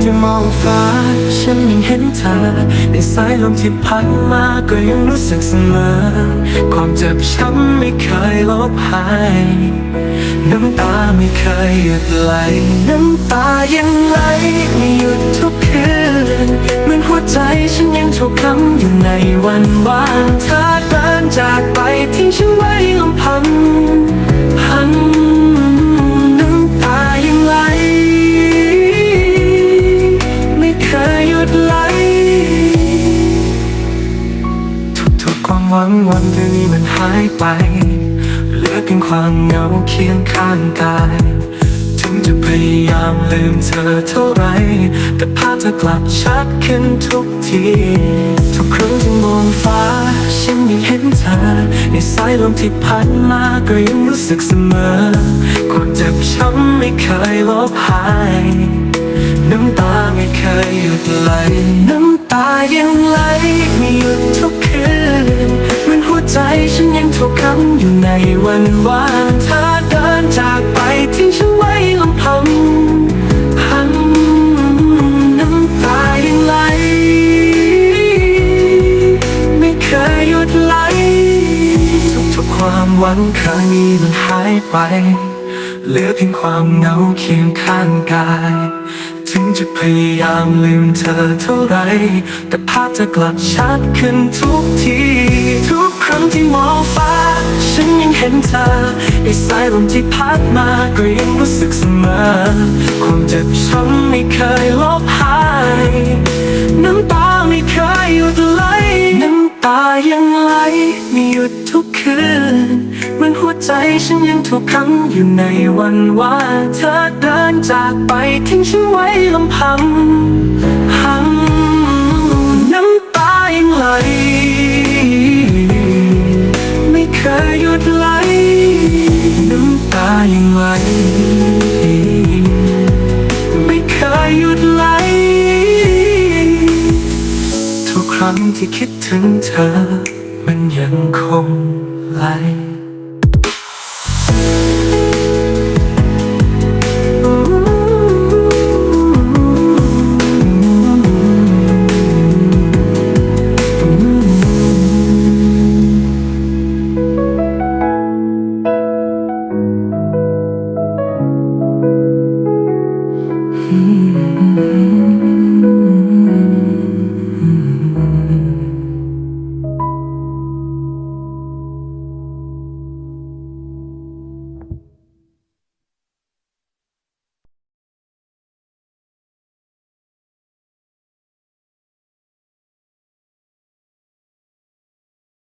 ที่มองฟ้า ฉันยังเห็นเธอ ในสายลมที่พัดมาก็ยังรู้สึกเสมอ ความเจ็บช้ำไม่เคยลบหาย น้ำตาไม่เคยหยุดไหล น้ำตายังไหลไม่หยุดทุกคืนเหมือนหัวใจฉันยังถูกค้ำอยู่ในวันวานเธอเดินจากไปทิ้งฉันไว้ลำพัง หวังวันเดียวนี้มันหายไป เหลือเพียงความเหงาเคียงข้างกาย ถึงจะพยายามลืมเธอเท่าไร แต่ภาพเธอกลับชัดขึ้นทุกที ทุกครั้งที่มองฟ้า ฉันยังเห็นเธอ ในสายลมที่พัดมาก็ยังรู้สึกเสมอ ความเจ็บช้ำไม่เคยลบหายน้ำตาไม่เคยหยุดไหล น้ำตายังไหลไม่หยุดทุกคืน ใจฉันยังถูกค้ำอยู่ในวันวานเธอเดินจากไปทิ้งฉันไว้ลำพังพันน้ำตายังไหล ไม่เคยหยุดไหล ทุกๆความหวังเคยมีมันหายไป เหลือเพียงความเหงาเคียงข้างกายถึงจะพยายามลืมเธอเท่าไร แต่ภาพจะกลับชัดขึ้นทุกที รั้งที่มองฟ้า ฉันยังเห็นเธอในสายลมที่พัดมาก็ยังรู้สึกเสมอ ความเจ็บช้ำไม่เคยลบหาย น้ำตาไม่เคยหยุดไหลน้ำตายังไหลไม่หยุดทุกคืนเหมือนหัวใจฉันยังถูกขังอยู่ในวันวานเธอเดินจากไปทิ้งฉันไว้ลำพังหัง หยุดไหลน้ำตายังไหลไม่เคยหยุดไหล ทุกครั้งที่คิดถึงเธอ มันยังคงไหล Mm-hmm.